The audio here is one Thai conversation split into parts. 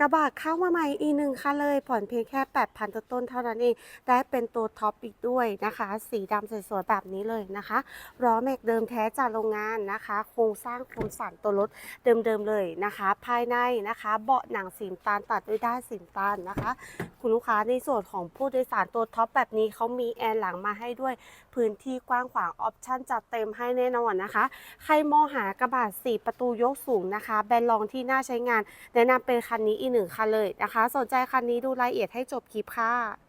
กระบะเข้ามาใหม่อีกหนึ่งคันเลย ผ่อนเพียงแค่ 8,000ต้นต้นๆเท่านั้นเอง ได้เป็นตัวท็อปอีกด้วยนะคะ สีดำสวยๆแบบนี้เลยนะคะล้อแม็กเดิมแท้จากโรงงานนะคะ โครงสร้างโครงสันตัวรถเดิมๆเลยนะคะ ภายในนะคะ เบาะหนังสีน้ำตาลตัดด้วยด้านสีน้ำตาลนะคะ คุณลูกค้าในส่วนของผู้โดยสารตัวท็อปแบบนี้เขามีแอร์หลังมาให้ด้วย พื้นที่กว้างขวางออปชั่นจัดเต็มให้แน่นอนนะคะ ใครมองหากระบะสี่ประตูยกสูงนะคะ แบรนด์รองที่น่าใช้งานแนะนำเป็นคันนี้อีกหนึ่งคันเลยนะคะ สนใจคันนี้ดูรายละเอียดให้จบคลิปค่ะ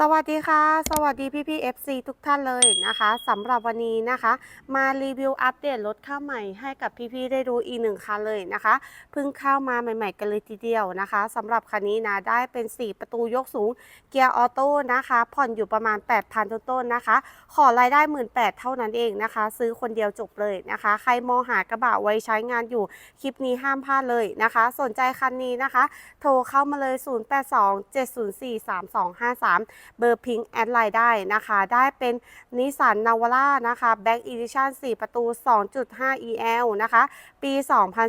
สวัสดีค่ะ สวัสดีพี่พี่ FC ทุกท่านเลยนะคะสำหรับวันนี้นะคะ มารีวิวอัปเดตรถเข้าใหม่ให้กับพี่พี่ได้ดูอีกหนึ่งคันเลยนะคะเพิ่งเข้ามาใหม่ ๆ กันเลยทีเดียวนะคะสำหรับคันนี้นะได้เป็น 4 ประตูยกสูงเกียร์ออโต้นะคะ ผ่อนอยู่ประมาณ 8,000ต้นๆนะคะ ขอรายได้ 1 8ื่นเท่านั้นเองนะคะ ซื้อคนเดียวจบเลยนะคะ ใครมองหากระบะไว้ใช้งานอยู่คลิปนี้ห้ามพลาดเลยนะคะ สนใจคันนี้นะคะ โทรเข้ามาเลย 0827043253เบอร์พิงแอดไลน์ได้นะคะ ได้เป็นนิสสันนาวาร่านะคะแบ็กอีดิชั่น4 ประตู 2.5 EL นะคะ ปี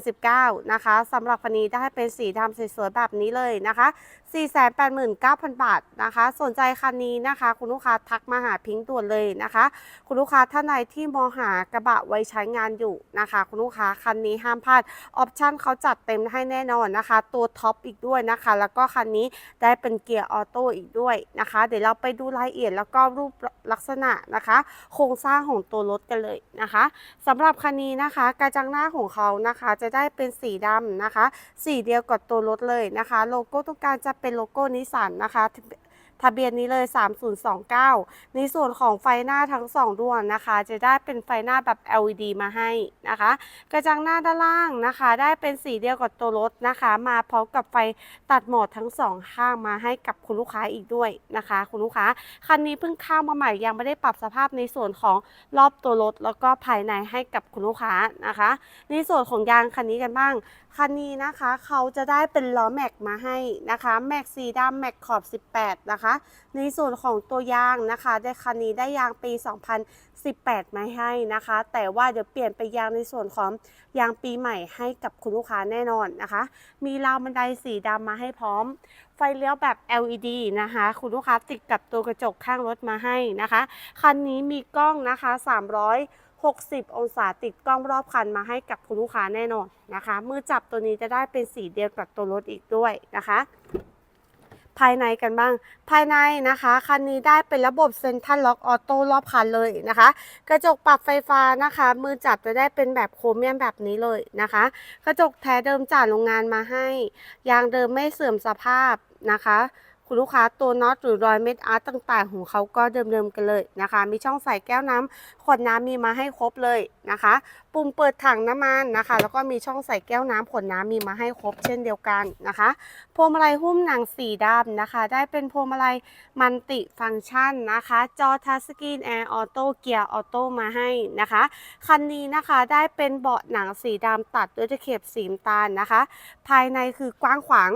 2019 นะคะสำหรับคันนี้ได้เป็นสีดำสวยๆแบบนี้เลยนะคะ489,000 บาทนะคะ สนใจคันนี้นะคะ คุณลูกค้าทักมาหาพิงค์ด่วเลยนะคะ คุณลูกค้าท่านใดที่มองหากระบะไว้ใช้งานอยู่นะคะ คุณลูกค้าคันนี้ห้ามพลาดออปชั่นเขาจัดเต็มให้แน่นอนนะคะ ตัวท็อปอีกด้วยนะคะ แล้วก็คันนี้ได้เป็นเกียร์ออโต้อีกด้วยนะคะ เดี๋ยวเราไปดูรายละเอียดแล้วก็รูปลักษณะนะคะ โครงสร้างของตัวรถกันเลยนะคะสำหรับคันนี้นะคะ กระจังหน้าของเขานะคะ จะได้เป็นสีดำนะคะ สีเดียวกับตัวรถเลยนะคะ โลโก้ตรงกางจะเป็นโลโก้นิสสันนะคะ ทะเบียนนี้เลย 3029 ในส่วนของไฟหน้าทั้ง 2ดวงนะคะ จะได้เป็นไฟหน้าแบบ LED มาให้นะคะ กระจังหน้าด้านล่างนะคะ ได้เป็นสีเดียวกับตัวรถนะคะ มาพร้อมกับไฟตัดหมดทั้งสองข้างมาให้กับคุณลูกค้าอีกด้วยนะคะ คุณลูกค้าคันนี้เพิ่งเข้ามาใหม่ยังไม่ได้ปรับสภาพในส่วนของรอบตัวรถแล้วก็ภายในให้กับคุณลูกค้านะคะ ในส่วนของยางคันนี้กันบ้างคันนี้นะคะ เขาจะได้เป็นล้อแม็กมาให้นะคะแม็กสีดำแม็กขอบ 18 นะคะในส่วนของตัวยางนะคะได้คันนี้ได้ยางปี 2018 มาให้นะคะ แต่ว่าเดี๋ยวเปลี่ยนไปยางในส่วนของยางปีใหม่ให้กับคุณลูกค้าแน่นอนนะคะ มีราวบันไดสีดำมาให้พร้อม ไฟเลี้ยวแบบ LED นะคะ คุณลูกค้าติดกับตัวกระจกข้างรถมาให้นะคะ คันนี้มีกล้องนะคะ360 องศาติดกล้องรอบคันมาให้กับคุณลูกค้าแน่นอนนะคะ มือจับตัวนี้จะได้เป็นสีเดียวกับตัวรถอีกด้วยนะคะ ภายในกันบ้าง ภายในนะคะคันนี้ได้เป็นระบบเซ็นทรัลล็อกออโต้รอบคันเลยนะคะ กระจกปรับไฟฟ้านะคะ มือจับจะได้เป็นแบบโครเมียมแบบนี้เลยนะคะ กระจกแท้เดิมจากโรงงานมาให้ยางเดิมไม่เสื่อมสภาพนะคะคุณลูกค้าตัวน็อตหรือรอยเม็ดอาร์ตต่างๆ ของเขาก็เดิมๆกันเลยนะคะ มีช่องใส่แก้วน้ำขวดน้ำมีมาให้ครบเลยนะคะ ปุ่มเปิดถังน้ำมันนะคะ แล้วก็มีช่องใส่แก้วน้ำขวดน้ำมีมาให้ครบเช่นเดียวกันนะคะพวงมาลัยหุ้มหนังสีดำนะคะ ได้เป็นพวงมาลัยมันติฟังก์ชันนะคะ จอทัชสกรีนแอร์ออโต้เกียร์ออโต้มาให้นะคะ คันนี้นะคะได้เป็นเบาะหนังสีดำตัดด้วยตะเข็บสีตาลนะคะ ภายในคือกว้างขวาง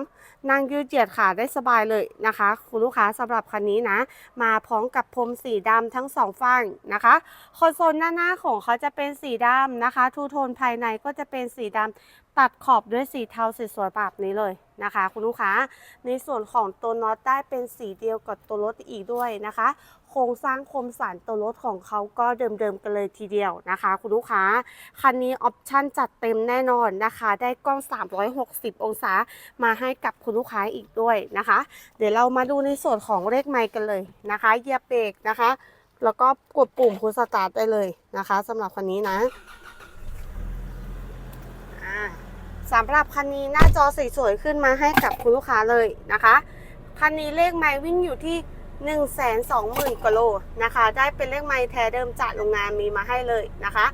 นั่งยืดเหยียดขาได้สบายเลยนะคะ คุณลูกค้าสำหรับคันนี้นะ มาพร้อมกับพรมสีดำทั้งสองฝั่งนะคะคอนโซลหน้าหน้าของเขาจะเป็นสีดำนะคะทูโทนภายในก็จะเป็นสีดำตัดขอบด้วยสีเทาสวยๆแบบนี้เลยนะคะ คุณลูกค้าในส่วนของตัวน็อตได้เป็นสีเดียวกับตัวรถอีกด้วยนะคะ โครงสร้างคมสันตัวรถของเขาก็เดิมๆกันเลยทีเดียวนะคะ คุณลูกค้าคันนี้ออปชั่นจัดเต็มแน่นอนนะคะ ได้กล้อง 360 องศามาให้กับคุณลูกค้าอีกด้วยนะคะ เดี๋ยวเรามาดูในส่วนของเลขไมค์กันเลยนะคะเหยียบเบรกนะคะ แล้วก็กดปุ่มพุชสตาร์ทได้เลยนะคะสำหรับคันนี้นะอ่า สำหรับคันนี้หน้าจอสวยๆขึ้นมาให้กับคุณลูกค้าเลยนะคะ คันนี้เลขไมล์วิ่งอยู่ที่1 2 0 0 0 0กว่าโลนะคะ ได้เป็นเลขไมล์แท้เดิมจากโรงงานมีมาให้เลยนะคะ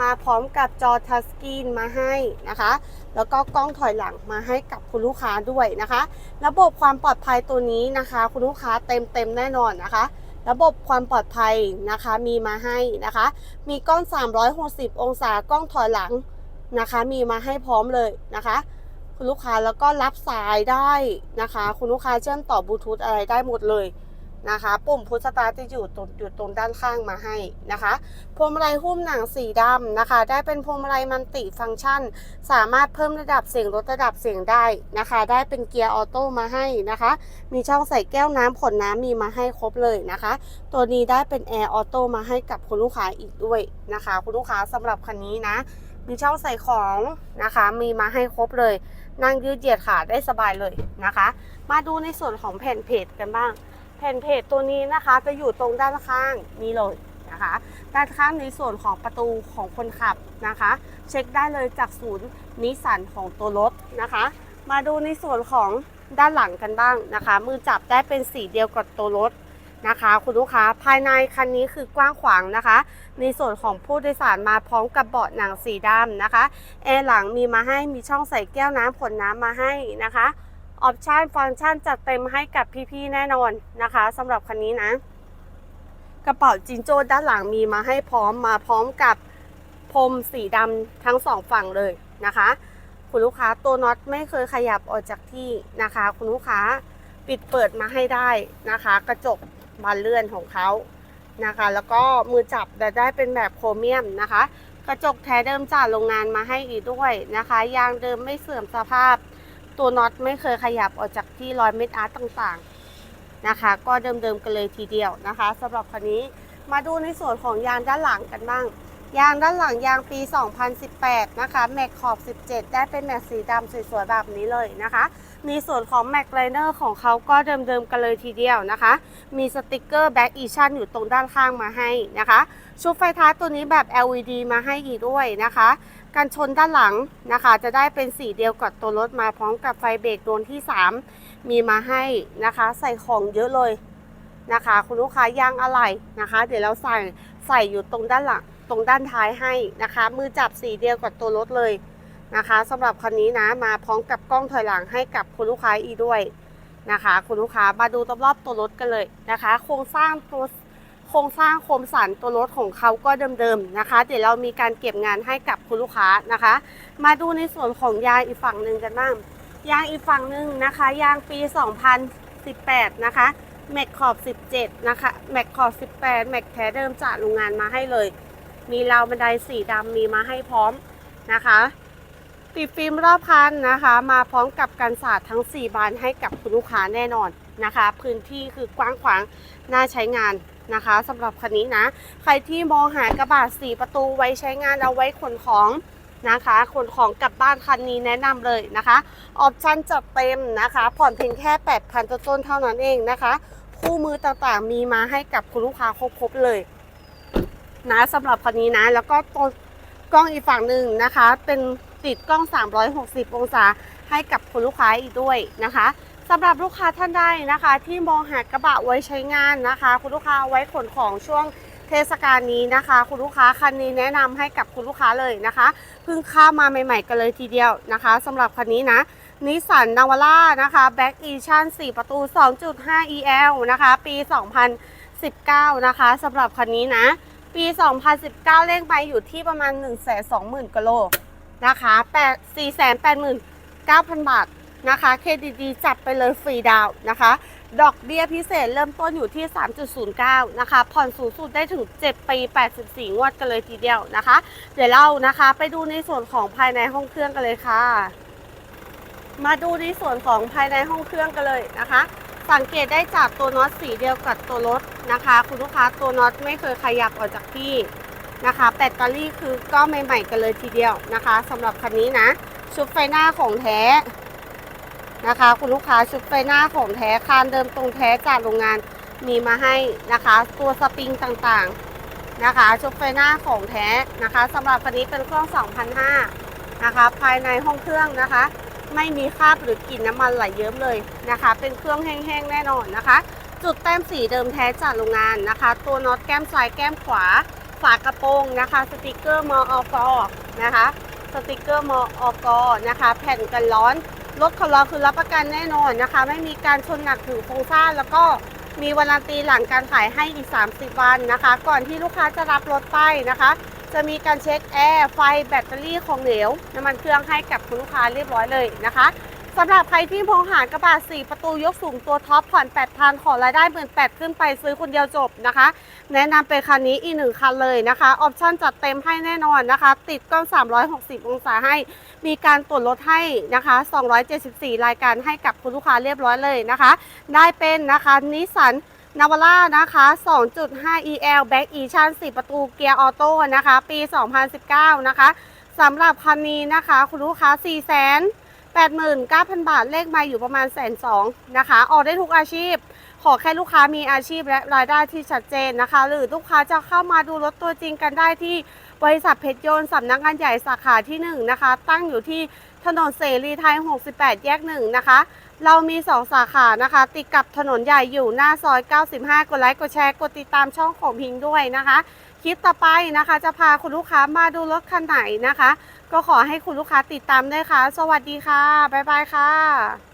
มาพร้อมกับจอทัสกรีนมาให้นะคะ แล้วก็กล้องถอยหลังมาให้กับคุณลูกค้าด้วยนะคะ ระบบความปลอดภัยตัวนี้นะคะ คุณลูกค้าเต็มเต็มๆแน่นอนนะคะ ระบบความปลอดภัยนะคะมีมาให้นะคะ มีกล้อง 360 องศากล้องถอยหลัง นะคะ มีมาให้พร้อมเลยนะคะ คุณลูกค้าแล้วก็รับสายได้นะคะ คุณลูกค้าเชื่อมต่อบลูทูธอะไรได้หมดเลยนะคะ ปุ่มพุชสตาร์จะอยู่ตรงอยู่ตรงด้านข้างมาให้นะคะ พวงมาลัยหุ้มหนังสีดำนะคะ ได้เป็นพวงมาลัยมันติฟังก์ชัน สามารถเพิ่มระดับเสียงลดระดับเสียงได้นะคะ ได้เป็นเกียร์ออโต้มาให้นะคะ มีช่องใส่แก้วน้ำขวดน้ำมีมาให้ครบเลยนะคะ ตัวนี้ได้เป็นแอร์ออโต้มาให้กับคุณลูกค้าอีกด้วยนะคะ คุณลูกค้าสำหรับคันนี้นะ มีช่องใส่ของนะคะ มีมาให้ครบเลย นั่งยืดเหยียดขาได้สบายเลยนะคะ มาดูในส่วนของแผ่นเพจกันบ้าง แผ่นเพจตัวนี้นะคะจะอยู่ตรงด้านข้างนี้เลยนะคะ ด้านข้างในส่วนของประตูของคนขับนะคะ เช็คได้เลยจากศูนย์นิสสันของตัวรถนะคะ มาดูในส่วนของด้านหลังกันบ้างนะคะ มือจับได้เป็นสีเดียวกับตัวรถ นะคะ คุณลูกค้าภายในคันนี้คือกว้างขวางนะคะ ในส่วนของผู้โดยสารมาพร้อมกับเบาะหนังสีดำนะคะแอร์หลังมีมาให้มีช่องใส่แก้วน้ำผลน้ำมาให้นะคะออปชันฟังก์ชันจัดเต็มให้กับพี่ๆแน่นอนนะคะสำหรับคันนี้นะ กระเป๋าจินโจ้ด้านหลังมีมาให้พร้อมมาพร้อมกับพรมสีดำทั้งสองฝั่งเลยนะคะ คุณลูกค้าตัวน็อตไม่เคยขยับออกจากที่นะคะ คุณลูกค้าปิดเปิดมาให้ได้นะคะ กระจก บานเลื่อนของเขานะคะ แล้วก็มือจับจะได้เป็นแบบโครเมียมนะคะ กระจกแท้เดิมจากโรงงานมาให้อีกด้วยนะคะ ยางเดิมไม่เสื่อมสภาพ ตัวน็อตไม่เคยขยับออกจากที่รอยเม็ดอาร์ตต่างๆนะคะ ก็เดิมๆกันเลยทีเดียวนะคะสำหรับคันนี้มาดูในส่วนของยางด้านหลังกันบ้าง ยางด้านหลังยางปี 2018 นะคะ แม็กขอบ 17 ได้เป็นแม็กสีดำสวยๆแบบนี้เลยนะคะ มีส่วนของแม็กไลเนอร์ของเขาก็เดิมๆกันเลยทีเดียวนะคะ มีสติกเกอร์แบ็กอีชั่นอยู่ตรงด้านข้างมาให้นะคะ ชุดไฟท้ายตัวนี้แบบ LED มาให้อีกด้วยนะคะการชนด้านหลังนะคะ จะได้เป็นสีเดียวกับตัวรถมาพร้อมกับไฟเบรกดวงที่ 3 มีมาให้นะคะ ใส่ของเยอะเลยนะคะ คุณลูกค้ายางอะไหล่นะคะ เดี๋ยวเราใส่ใส่อยู่ตรงด้านหลังตรงด้านท้ายให้นะคะ มือจับสีเดียวกับตัวรถเลย นะคะสำหรับคันนี้นะมาพร้อมกับกล้องถอยหลังให้กับคุณลูกค้าอีด้วยนะคะ คุณลูกค้ามาดูรอบๆตัวรถกันเลยนะคะ โครงสร้างตัวโครงสร้างโคมสันตัวรถของเขาก็เดิมๆนะคะ เดี๋ยวเรามีการเก็บงานให้กับคุณลูกค้านะคะ มาดูในส่วนของยางอีกฝั่งหนึ่งกันบ้างยางอีกฝั่งหนึ่งนะคะยางปี 2018 นะคะแม็กขอบ 17 นะคะแม็กขอบ 18 แม็กแท้เดิมจากโรงงานมาให้เลย มีราวบันไดสีดำมีมาให้พร้อมนะคะ ติดฟิล์มรอบคันนะคะ มาพร้อมกับกันศาสตร์ทั้ง 4 บานให้กับคุณลูกค้าแน่นอนนะคะ พื้นที่คือกว้างขวางน่าใช้งานนะคะสำหรับคันนี้นะ ใครที่มองหากระบะสีประตูไว้ใช้งานเอาไว้ขนของนะคะขนของกลับบ้านคันนี้แนะนำเลยนะคะออปชั่นจัดเต็มนะคะ ผ่อนเพียงแค่ 8,000ต้นเท่านั้นเองนะคะ คู่มือต่างๆมีมาให้กับคุณลูกค้าครบๆเลยนะสำหรับคันนี้นะ แล้วก็ตัวกล้องอีกฝั่งหนึ่งนะคะ เป็น ติดกล้อง 360 องศาให้กับคุณลูกค้าอีกด้วยนะคะสำหรับลูกค้าท่านใดนะคะ ที่มองหากระบะไว้ใช้งานนะคะ คุณลูกค้าไว้ขนของช่วงเทศกาลนี้นะคะ คุณลูกค้าคันนี้แนะนำให้กับคุณลูกค้าเลยนะคะเพิ่งข้ามาใหม่ ๆ กันเลยทีเดียวนะคะสำหรับคันนี้นะนิสสันนาวาร่านะคะแบ็กอีชั่น4 ประตู 2.5 EL นะคะ ปี 2019 นะคะสำหรับคันนี้นะ ปี 2019 เลขไปอยู่ที่ประมาณ 1 2 0 0 0 0กิโล นะคะ8 4 8 9 0 0บาทนะคะเครดิตดีจัดไปเลยฟรีดาวน์นะคะ ดอกเบี้ยพิเศษเริ่มต้นอยู่ที่ 3.09 นะคะ ผ่อนสูงสุดได้ถึง 7 ปี 84 งวดกันเลยทีเดียวนะคะ เดี๋ยวเรานะคะไปดูในส่วนของภายในห้องเครื่องกันเลยค่ะ มาดูในส่วนของภายในห้องเครื่องกันเลยนะคะ สังเกตได้จากตัวน็อตสีเดียวกับตัวรถนะคะ คุณลูกค้าตัวน็อตไม่เคยขยับออกจากที่ นะคะแบตเตอรี่คือก็ใหม่ๆกันเลยทีเดียวนะคะสำหรับคันนี้นะชุดไฟหน้าของแท้นะคะ คุณลูกค้าชุดไฟหน้าของแท้คานเดิมตรงแท้จากโรงงานมีมาให้นะคะ ตัวสปริงต่างๆนะคะ ชุดไฟหน้าของแท้นะคะสำหรับคันนี้เป็นเครื่อง2,500นะคะภายในห้องเครื่องนะคะ ไม่มีคราบหรือกลิ่นน้ำมันไหลเยิ้มเลยนะคะ เป็นเครื่องแห้งๆแน่นอนนะคะ จุดแต้มสีเดิมแท้จากโรงงานนะคะ ตัวน็อตแก้มซ้ายแก้มขวา ฝากระโปรงนะคะ สติกเกอร์มออกนะคะ สติกเกอร์มออกนะคะ แผ่นกันร้อนรถของเราคือรับประกันแน่นอนนะคะ ไม่มีการชนหนักถึงโครงสร้างแล้วก็มีวารันตีหลังการขายให้อีก 30 วันนะคะ ก่อนที่ลูกค้าจะรับรถไปนะคะ จะมีการเช็คแอร์ไฟแบตเตอรี่ของเหลวน้ำมันเครื่องให้กับคุณลูกค้าเรียบร้อยเลยนะคะ สำหรับใครที่มองหากระบะ4 ประตูยกสูงตัวท็อปผ่อน 8,000 ขอรายได้ 1 8 0 0 ขึ้นไปซื้อคนเดียวจบนะคะ แนะนำเป็นคันนี้อีกหนึ่งคันเลยนะคะ ออปชั่นจัดเต็มให้แน่นอนนะคะ ติดกล้อง 360 องศาให้ มีการตรวจรถให้นะคะ 274 รายการให้กับคุณลูกค้าเรียบร้อยเลยนะคะ ได้เป็นนะคะนิสสันนาวาร่านะคะ 2.5 EL Back Edition 4 ประตูเกียร์ออโต้นะคะ ปี 2019 นะคะสำหรับคันนี้นะคะ คุณลูกค้า 4 0 0 0 0 89,000 บาท เลขมาอยู่ประมาณแสนสองนะคะ ออกได้ทุกอาชีพ ขอแค่ลูกค้ามีอาชีพและรายได้ที่ชัดเจนนะคะ หรือลูกค้าจะเข้ามาดูรถตัวจริงกันได้ที่บริษัทเพชรยนต์สำนักงานใหญ่สาขาที่ 1 นะคะ ตั้งอยู่ที่ถนนเสรีไทย 68 แยก 1 นะคะ เรามี 2 สาขานะคะ ติดกับถนนใหญ่อยู่หน้าซอย 95 กดไลค์ กดแชร์ กดติดตามช่องของพิงด้วยนะคะ คลิปต่อไปนะคะ จะพาคุณลูกค้ามาดูรถคันไหนนะคะ ก็ขอให้คุณลูกค้าติดตามด้วยค่ะ สวัสดีค่ะ บ๊ายบายค่ะ